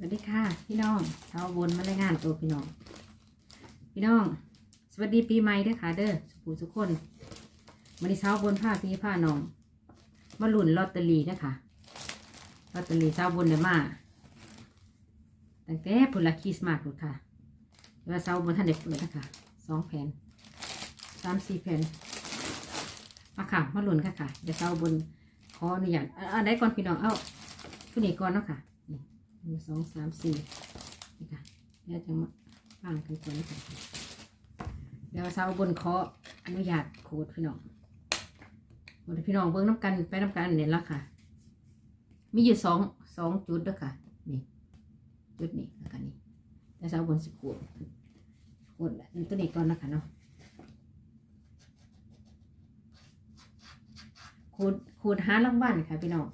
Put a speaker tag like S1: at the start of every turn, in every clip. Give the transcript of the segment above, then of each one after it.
S1: สวัสดีค่ะ พี่น้องชาวบนมารายงานตัวพี่น้อง พี่น้อง สวัสดีปีใหม่เด้อค่ะ เด้อสุขุสุขคนวันนี้เช้าบนผ้าพี่ผ้าน้องมาหลุนลอตเตอรี่นะคะลอตเตอรี่เช้าบนเดี๋ยวมาตั้งแต่พุ่นละคริสต์มาสค่ะเดี๋ยวว่าเช้าบนท่านเด็กเปิดนะคะสองแผ่นสามสี่แผ่นมาค่ะมาหลุนค่ะค่ะเดี๋ยวเช้าบนขออนุญาตอะอันไหนก่อนพี่น้องเอาผู้นี้ก่อนเนาะค่ะ หนึ่งสองสามสี่นี่ค่ะเดี๋ยวจะมาฟังกันก่อนนะคะเดี๋ยวเช้าบนเขออนุญาตโคดพี่น้องหมดพี่น้องเบิ้งน้ำกันไปน้ำกันเนี่ยละค่ะ มีอยู่สองสองจุดด้วยค่ะ นี่จุดนี้แล้วกันนี่แต่เช้าบนสิขวดขวดตัวนี้ก่อนนะคะเนาะขูดขูดหารางวัลค่ะพี่น้อง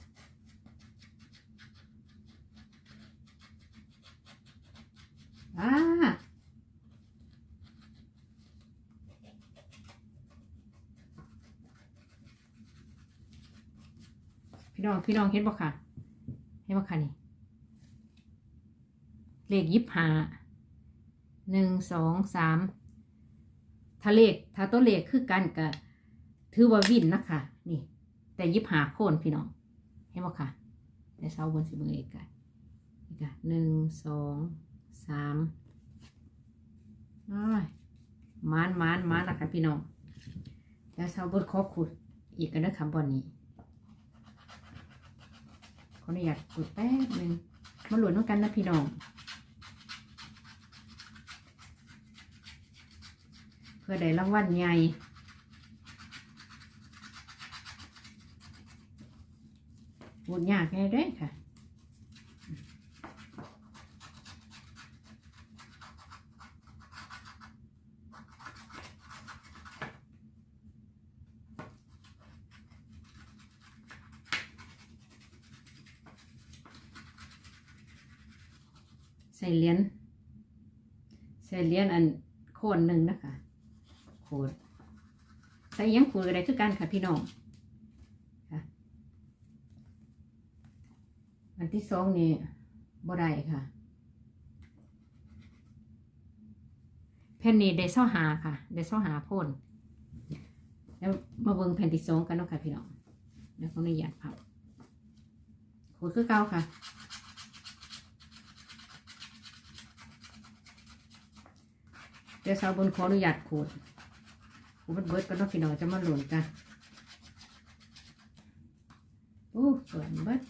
S1: อ่าพี่น้องพี่น้องเห็นบ่ค่ะ เห็นบ่ค่ะนี่ เลขยิบหาหนึ่งสองสามถ้าเลขถ้าตัวเลขคือกันก็ถือว่าวินนะคะนี่ แต่ยิบหาโคนพี่น้อง เห็นบ่ค่ะในเสาบนสิบเบิงเอกกันนี่ค่ะหนึ่งสอง สามอ้ายมานมานมานละค่ะพี่น้องแล้วเสาบนขอขุดอีกกันนะคำบอนนี้ขออนุญาตกดแป๊บหนึ่งมาหลุนด้วยกันนะพี่น้องเพื่อได้รางวัลใหญ่บดยากแน่เด้อค่ะ ใส่เหรียญใส่เหรียญอันโคนหนึ่งนะคะโคนใส่ยังขูดอะไรคือกันค่ะพี่น้องค่ะอันที่สองนี่บ่ได้ค่ะแผ่นนี้ได้เส้าหาค่ะได้เส้าหาโพ่นแล้วมาเบิ่งแผ่นที่สองกันเนาะค่ะพี่น้องเดี๋ยวขออนุญาตพับขูดคือเก่าค่ะ เดี๋ยวสาวบนขออนุญาตขูดขูดมันเบิดก็ต้องพี่น้องจะมาหล่นกันโอ้เปิดเบิด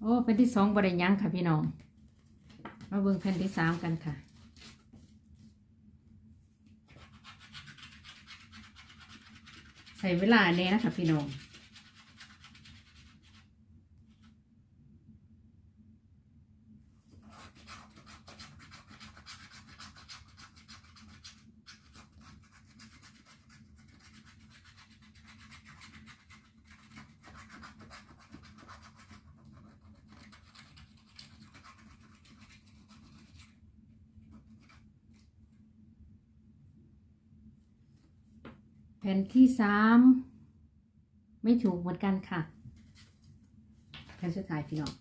S1: โอ้เป็นที่สองบริยังค่ะพี่น้อง มาเบิ่งแผ่นที่สามกันค่ะ ใส่เวลาเนี้นะคะพี่น้อง ผ่นที่สามไม่ถูกเหมือนกันค่ะแผ่นสุดท้ายพี่น้อง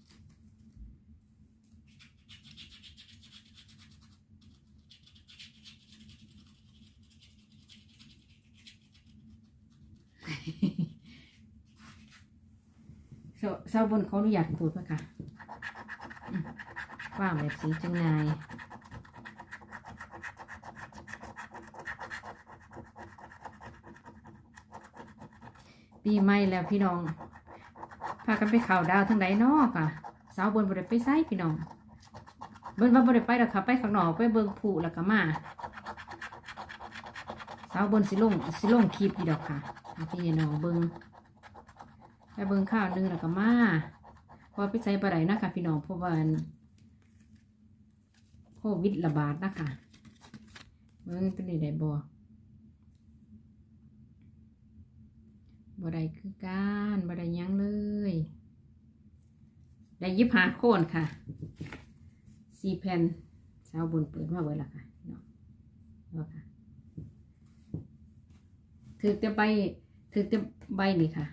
S1: เสาเสาบนเขาอนุญาตขูดไหมคะอืมว่างแบบสีจังไง ปีใหม่แล้วพี่น้อง พากันไปข่าวดาวทั้งใดเนอกอะสาวบนบริไปไซพี่น้องเบิ่งว่าบริไปแล้วค่ะไปข้างนอกไปเบิ่งผูแล้วก็มาสาวบนสิลงสิลงคลิปอีดอกค่ะพี่น้องเบิ่งไปเบิ่งข้าวหนึงแล้วก็มาพอไปใส่บะไรนะคะพี่น้องเพราะว่าอันโควิดระบาดนะคะเบิ่งเป็นนี่ได้บ่ บ่ได้คือการบ่ได้ยังเลย ได้ยิบหาโคนค่ะสี่แผ่นสาวบนเปิดมาเบิดละค่ะพี่น้องว่าค่ะถือแต่ใบถือแต่ใบนี่ค่ะ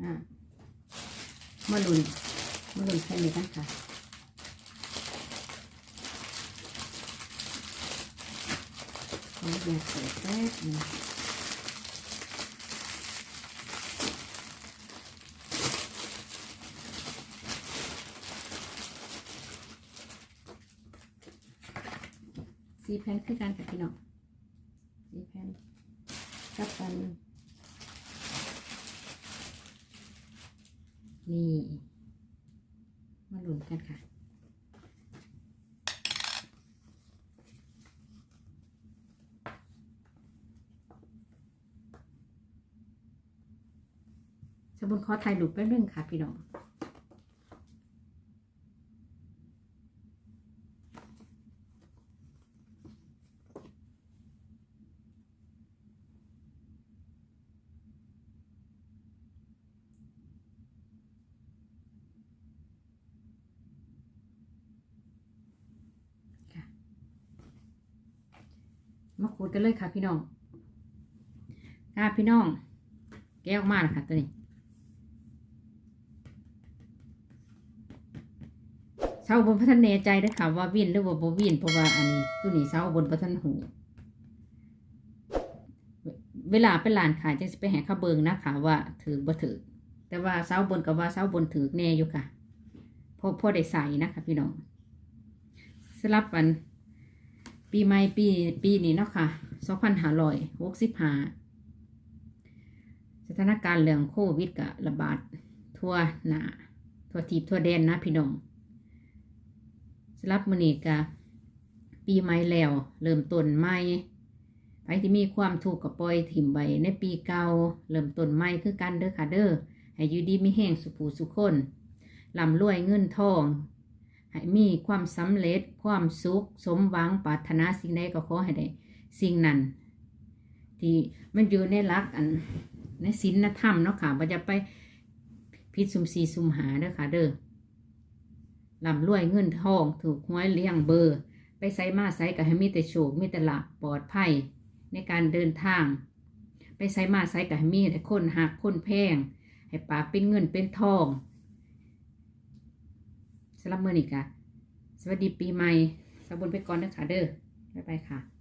S1: อ่ามาลุนมาลุนแค่นี้กันค่ะขออยากเปิดแป๊บนึง สีแผ่นคือกันค่ะพี่น้องสีแผ่นกับกัน นี่ มาหลุนกันค่ะสมุนขอถ่ายรูปแป๊บนึงค่ะพี่น้อง มาขูดกันเลยค่ะพี่น้องค่ะพี่น้อง แกะออกมาแล้วค่ะตัวนี้เสาบนพระทันแน่ใจเด้อค่ะว่าวินหรือว่าบวินเพราะว่าอันนี้ตัวนี้เสาบนพระทันหู เวลาเป็นหลานขายจะไปแห่ข้าเบิงนะคะว่าถือบ่ถือแต่ว่าเสาบนกับว่าเสาบนถือแน่อยู่ค่ะพอพอได้ใส่นะคะพี่น้องสลับกัน ปีใหม่ปีปีนี้เนาะค่ะสองพันห้าร้อยหกสิบห้าสถานการณ์เรื่องโควิดกะระบาดทั่วหนาทั่วทีบทั่วแดนนะพี่น้องสำหรับมื้อนี้กะปีใหม่แล้ว เริ่มต้นใหม่ไปที่มีความถูกกับปล่อยถิ่มใบในปีเก่าเริ่มต้นใหม่คือกันเด้อค่ะเด้อให้อยู่ดีมีแห้งสุผูสุคนลำรวยเงินทอง ให้มีความสำเร็จความสุข สมหวังปรารถนาสิ่งใดก็ขอให้ได้สิ่งนั้น ที่มันอยู่ในหลักอันในศีลธรรมเนาะค่ะว่าจะไปพิษสุมสีสุมหาเด้อค่ะเด้อลำรวยเงินทองถูกหวยเลี้ยงเบอร์ ไปใส่มาใส่ก็ให้มีแต่โชคมีแต่หลับปลอดภัยในการเดินทาง ไปใส่มาใส่ก็ให้มีแต่คนหักคนแพงให้ปากเป็นเงินเป็นทอง สำหรับเมื่อนี้กะสวัสดีปีใหม่สาวบนไปก่อนเด้อค่ะเด้อบ๊ายบายค่ะ